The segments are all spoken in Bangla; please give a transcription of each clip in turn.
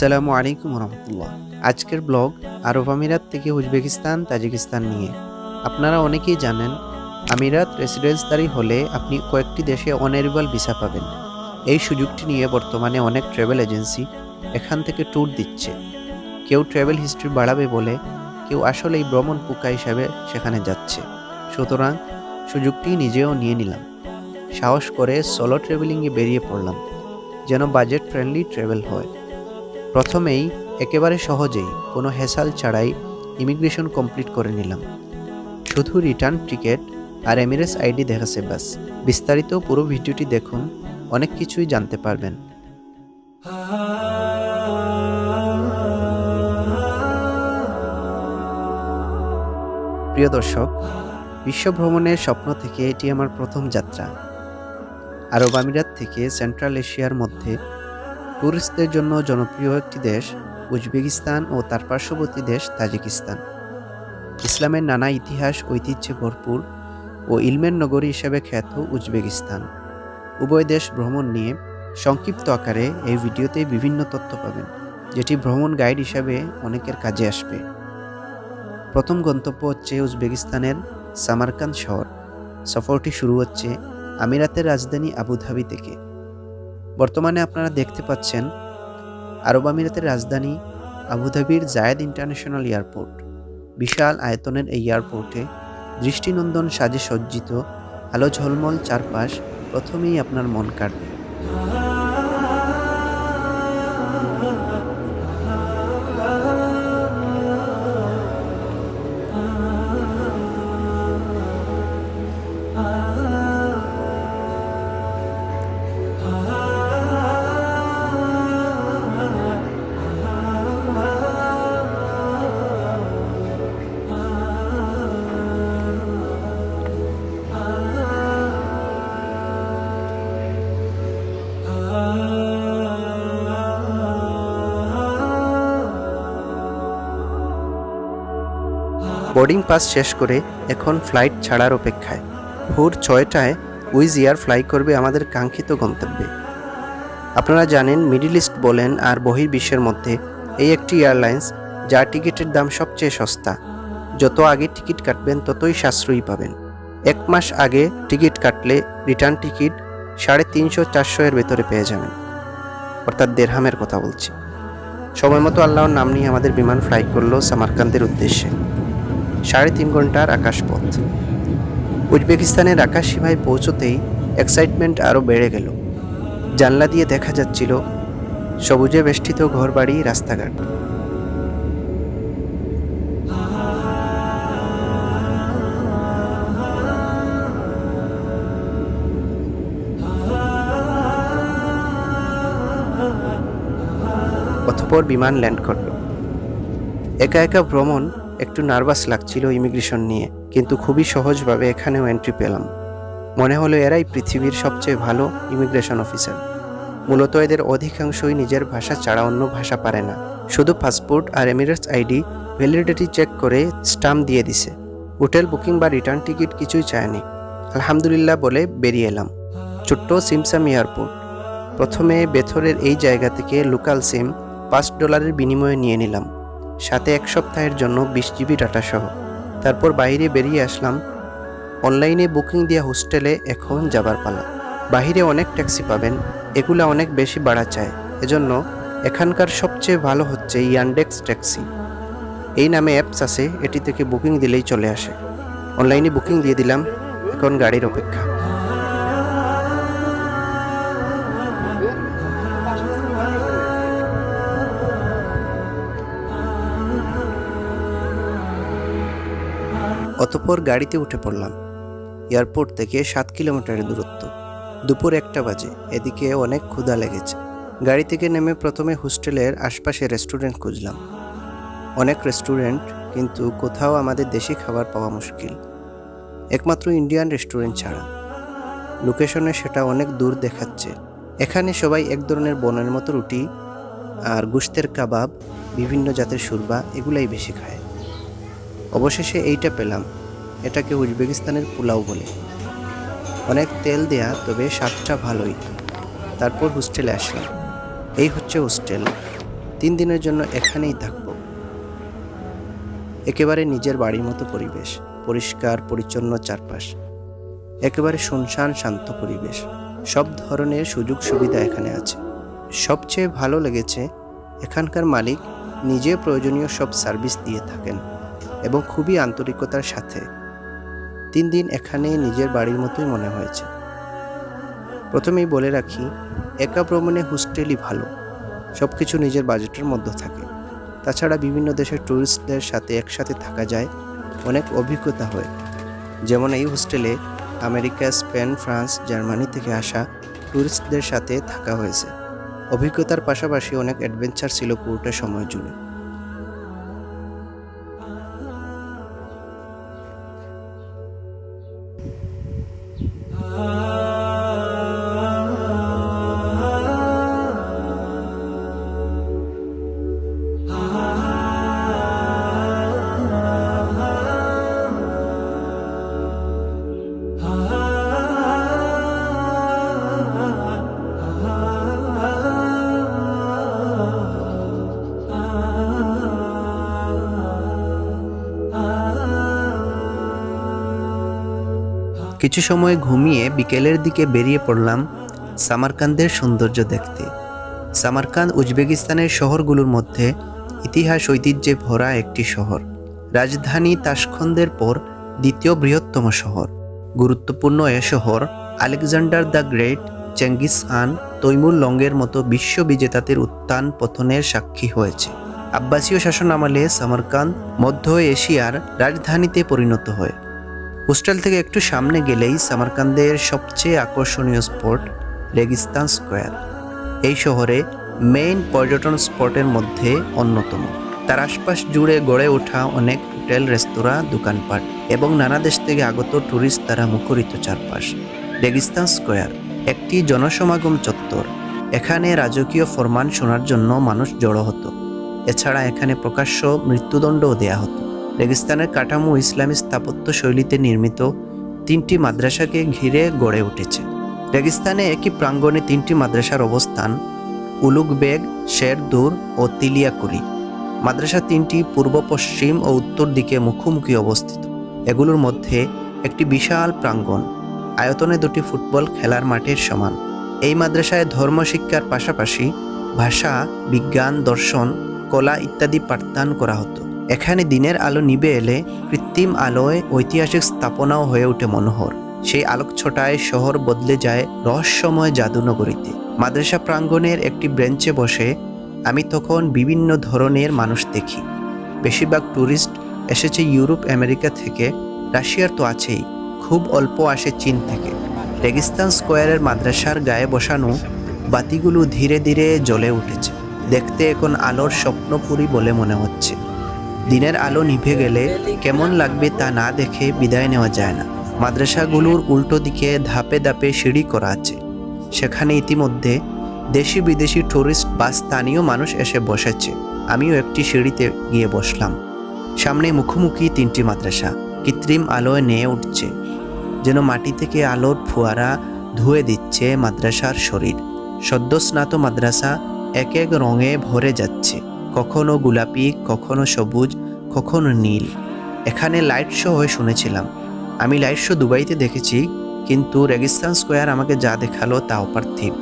আসসালামু আলাইকুম রহমতুল্লাহ। আজকের ব্লগ আরব আমিরাত থেকে উজবেকিস্তান, তাজিকিস্তান নিয়ে। আপনারা অনেকেই জানেন, আমিরাত রেসিডেন্সদারি হলে আপনি কয়েকটি দেশে অনারিভাল ভিসা পাবেন। এই সুযোগটি নিয়ে বর্তমানে অনেক ট্রাভেল এজেন্সি এখান থেকে ট্যুর দিচ্ছে। কেউ ট্রাভেল হিস্ট্রি বাড়াবে বলে, কেউ আসলেই ভ্রমণ পোকা হিসাবে সেখানে যাচ্ছে। সুতরাং সুযোগটি নিজেও নিয়ে নিলাম। সাহস করে সোলো ট্রাভেলিংয়ে বেরিয়ে পড়লাম, যেন বাজেট ফ্রেন্ডলি ট্রাভেল হয়। প্রথমেই একেবারে সহজেই কোনো হেসাল ছাড়াই ইমিগ্রেশন কমপ্লিট করে নিলাম। শুধু রিটার্ন টিকিট আর এমিরেটস আইডি দেখাছে বাস বিস্তারিত পুরো ভিডিওটি দেখুন, অনেক কিছুই জানতে পারবেন। প্রিয় দর্শক বিশ্ব ভ্রমণের স্বপ্ন থেকে এটি আমার প্রথম যাত্রা। আরব আমিরাত থেকে সেন্ট্রাল এশিয়ার মধ্যে ট্যুরিস্টদের জন্য জনপ্রিয় একটি দেশ উজবেকিস্তান ও তার পার্শ্ববর্তী দেশ তাজিকিস্তান। ইসলামের নানা ইতিহাস, ঐতিহ্যে ভরপুর ও ইলমের নগরী হিসেবে খ্যাত উজবেকিস্তান। উভয় দেশ ভ্রমণ নিয়ে সংক্ষিপ্ত আকারে এই ভিডিওতে বিভিন্ন তথ্য পাবেন, যেটি ভ্রমণ গাইড হিসাবে অনেকের কাজে আসবে। প্রথম গন্তব্য হচ্ছে উজবেকিস্তানের সামারকান্দ শহর। সফরটি শুরু হচ্ছে আমিরাতের রাজধানী আবুধাবি থেকে। বর্তমানে আপনারা দেখতে পাচ্ছেন আরব আমিরাতের রাজধানী আবুধাবির জায়েদ ইন্টারন্যাশনাল এয়ারপোর্ট। বিশাল আয়তনের এই এয়ারপোর্টে দৃষ্টিনন্দন সাজে সজ্জিত, আলো ঝলমল চারপাশ প্রথমেই আপনার মন কাড়বে। বোর্ডিং পাস শেষ করে এখন ফ্লাইট ছাড়ার অপেক্ষায়। ভোর ছয়টায় উইজ এয়ার ফ্লাই করবে আমাদের কাঙ্ক্ষিত গন্তব্যে। আপনারা জানেন, মিডিল ইস্ট বলেন আর বহির্বিশ্বের মধ্যে এই একটি এয়ারলাইন্স, যার টিকিটের দাম সবচেয়ে সস্তা। যত আগে টিকিট কাটবেন, ততই সাশ্রয়ী পাবেন। এক মাস আগে টিকিট কাটলে রিটার্ন টিকিট সাড়ে তিনশো চারশো এর ভেতরে পেয়ে যাবেন। অর্থাৎ দেড়হামের কথা বলছি। সময় মতো আল্লাহর নাম নিয়ে আমাদের বিমান ফ্লাই করল সামারকান্দের উদ্দেশ্যে। সাড়ে তিন ঘণ্টার আকাশপথ। উজবেকিস্তানের আকাশ সীমায় পৌঁছতেই এক্সাইটমেন্ট আরও বেড়ে গেল। জানলা দিয়ে দেখা যাচ্ছিল সবুজে বেষ্টিত ঘরবাড়ি, রাস্তাঘাট। অথপর বিমান ল্যান্ড করল। একা একা ভ্রমণ একটু নার্ভাস লাগছিল ইমিগ্রেশন নিয়ে, কিন্তু খুবই সহজভাবে এখানেও এন্ট্রি পেলাম। মনে হলো এরাই পৃথিবীর সবচেয়ে ভালো ইমিগ্রেশন অফিসার। মূলত এদের অধিকাংশই নিজের ভাষা ছাড়া অন্য ভাষা পারে না। শুধু পাসপোর্ট আর এমিরেটস আইডি ভ্যালিডিটি চেক করে স্টাম্প দিয়ে দিছে। হোটেল বুকিং বা রিটার্ন টিকিট কিছুই চায়নি। আলহামদুলিল্লাহ বলে বেরিয়ে এলাম। ছোট্ট সিমসাম এয়ারপোর্ট। প্রথমে বেথরের এই জায়গা থেকে লোকাল সিম পাঁচ ডলারের বিনিময়ে নিয়ে নিলাম। সাথে এক সপ্তাহের জন্য বিশ জিবি ডাটা সহ তারপর বাইরে বেরিয়ে আসলাম। অনলাইনে বুকিং দেওয়া হোস্টেলে এখন যাবার পালা। বাহিরে অনেক ট্যাক্সি পাবেন, এগুলা অনেক বেশি বাড়া চায়। এজন্য এখানকার সবচেয়ে ভালো হচ্ছে ইয়ান্ডেক্স ট্যাক্সি। এই নামে অ্যাপস আছে, এটি থেকে বুকিং দিলেই চলে আসে। অনলাইনে বুকিং দিয়ে দিলাম, এখন গাড়ির অপেক্ষা। অতপর গাড়িতে উঠে পড়লাম। এয়ারপোর্ট থেকে সাত কিলোমিটারের দূরত্ব। দুপুর একটা বাজে, এদিকে অনেক ক্ষুধা লেগেছে। গাড়ি থেকে নেমে প্রথমে হোস্টেলের আশপাশে রেস্টুরেন্ট খুঁজলাম। অনেক রেস্টুরেন্ট, কিন্তু কোথাও আমাদের দেশি খাবার পাওয়া মুশকিল। একমাত্র ইন্ডিয়ান রেস্টুরেন্ট ছাড়া। লোকেশনে সেটা অনেক দূর দেখাচ্ছে। এখানে সবাই এক ধরনের বনের মতো রুটি আর গুস্তের কাবাব, বিভিন্ন জাতের সুরবা এগুলাই বেশি খায়। অবশেষে এইটা পেলাম। এটাকে উজবেকিস্তানের পোলাও বলে। অনেক তেল দেয়া, তবে স্বাদটা ভালোই। তারপর হোস্টেলে আসলাম। এই হচ্ছে হোস্টেল। তিন দিনের জন্য এখানেই থাকব। একেবারে নিজের বাড়ির মতো পরিবেশ। পরিষ্কার, পরিচ্ছন্ন চারপাশ। একেবারে শুনশান, শান্ত পরিবেশ। সব ধরনের সুযোগ সুবিধা এখানে আছে। সবচেয়ে ভালো লেগেছে, এখানকার মালিক নিজে প্রয়োজনীয় সব সার্ভিস দিয়ে থাকেন। এবং খুবই আন্তরিকতার সাথে। তিন দিন এখানে নিজের বাড়ির মতোই মনে হয়েছে। প্রথমেই বলে রাখি, একা ভ্রমণে হোস্টেলই ভালো। সব কিছু নিজের বাজেটের মধ্যে থাকে। তাছাড়া বিভিন্ন দেশের ট্যুরিস্টদের সাথে একসাথে থাকা যায় অনেক অভিজ্ঞতা হয়। যেমন এই হোস্টেলে আমেরিকা, স্পেন, ফ্রান্স, জার্মানি থেকে আসা ট্যুরিস্টদের সাথে থাকা হয়েছে। অভিজ্ঞতার পাশাপাশি অনেক অ্যাডভেঞ্চার ছিল পুরোটা সময় জুড়ে। কিছু সময় ঘুমিয়ে বিকেলের দিকে বেরিয়ে পড়লাম সামারকান্দের সৌন্দর্য দেখতে। সামারকান্দ উজবেকিস্তানের শহরগুলোর মধ্যে ইতিহাস ঐতিহ্যে ভরা একটি শহর। রাজধানী তাসখন্দের পর দ্বিতীয় বৃহত্তম শহর। গুরুত্বপূর্ণ এ শহর Alexander the great Genghis Khan Timur লঙ্গের মতো বিশ্ববিজেতাদের উত্থান পতনের সাক্ষী হয়েছে। আব্বাসীয় শাসন আমলে সামারকান্দ মধ্য এশিয়ার রাজধানীতে পরিণত হয়। হোস্টেল থেকে একটু সামনে গেলেই সামারকান্দের সবচেয়ে আকর্ষণীয় স্পট রেগিস্তান স্কোয়ার। এই শহরে মেইন পর্যটন স্পটের মধ্যে অন্যতম। তার আশপাশ জুড়ে গড়ে ওঠা অনেক হোটেল, রেস্তোরাঁ, দোকানপাট এবং নানা দেশ থেকে আগত ট্যুরিস্ট দ্বারা মুখরিত চারপাশ। রেগিস্তান স্কোয়ার একটি জনসমাগম চত্বর। এখানে রাজকীয় ফরমান শোনার জন্য মানুষ জড়ো হতো। এছাড়া এখানে প্রকাশ্য মৃত্যুদণ্ডও দেয়া হতো। রেগিস্তানের কাঠামো ইসলামী স্থাপত্য শৈলীতে নির্মিত তিনটি মাদ্রাসাকে ঘিরে গড়ে উঠেছে। রেগিস্তানে একই প্রাঙ্গণে তিনটি মাদ্রাসার অবস্থান উলুগবেগ শেরদুর ও তিলিয়াকুরি মাদ্রাসা তিনটি পূর্ব, পশ্চিম ও উত্তর দিকে মুখোমুখি অবস্থিত। এগুলোর মধ্যে একটি বিশাল প্রাঙ্গণ। আয়তনে দুটি ফুটবল খেলার মাঠের সমান। এই মাদ্রাসায় ধর্ম, শিক্ষার পাশাপাশি ভাষা, বিজ্ঞান, দর্শন, কলা ইত্যাদি পাঠদান করা হতো। এখানে দিনের আলো নিবে এলে কৃত্রিম আলোয় ঐতিহাসিক স্থাপনাও হয়ে ওঠে মনোহর। সেই আলোকছটায় শহর বদলে যায় রহস্যময় জাদুনগরীতে। মাদ্রাসা প্রাঙ্গণের একটি ব্রেঞ্চে বসে আমি তখন বিভিন্ন ধরনের মানুষ দেখি। বেশিরভাগ ট্যুরিস্ট এসেছে ইউরোপ, আমেরিকা থেকে। রাশিয়ার তো আছেই। খুব অল্প আসে চীন থেকে। রেগিস্তান স্কোয়ারের মাদ্রাসার গায়ে বসানো বাতিগুলো ধীরে ধীরে জ্বলে উঠেছে। দেখতে এখন আলোর স্বপ্নপুরী বলে মনে হচ্ছে। দিনের আলো নিভে গেলে কেমন লাগবে তা না দেখে বিদায় নেওয়া যায় না। মাদ্রাসাগুলোর উল্টো দিকে ধাপে ধাপে সিঁড়ি করা আছে। সেখানে ইতিমধ্যে দেশি বিদেশি টুরিস্ট বা স্থানীয় মানুষ এসে বসেছে। আমিও একটি সিঁড়িতে গিয়ে বসলাম। সামনে মুখোমুখি তিনটি মাদ্রাসা। কৃত্রিম আলোয় নিয়ে উঠছে। যেন মাটি থেকে আলোর ফোয়ারা ধুয়ে দিচ্ছে মাদ্রাসার শরীর। সদ্য স্নাত মাদ্রাসা এক এক রঙে ভরে যাচ্ছে। কখনো গোলাপি, কখনো সবুজ, কখনো নীল। এখানে লাইট শো হয়ে শুনেছিলাম। আমি লাইট শো দুবাইতে দেখেছি, কিন্তু রেগিস্তান স্কোয়ার আমাকে যা দেখাল তাও পার্থিব।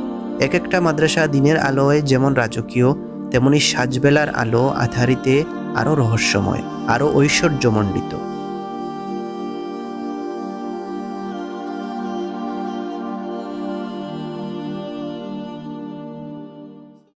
এক একটা মাদ্রাসা দিনের আলোয় যেমন রাজকীয়, তেমনি সাজবেলার আলো আধারিতে আরও রহস্যময় আরও ঐশ্বর্যমণ্ডিত।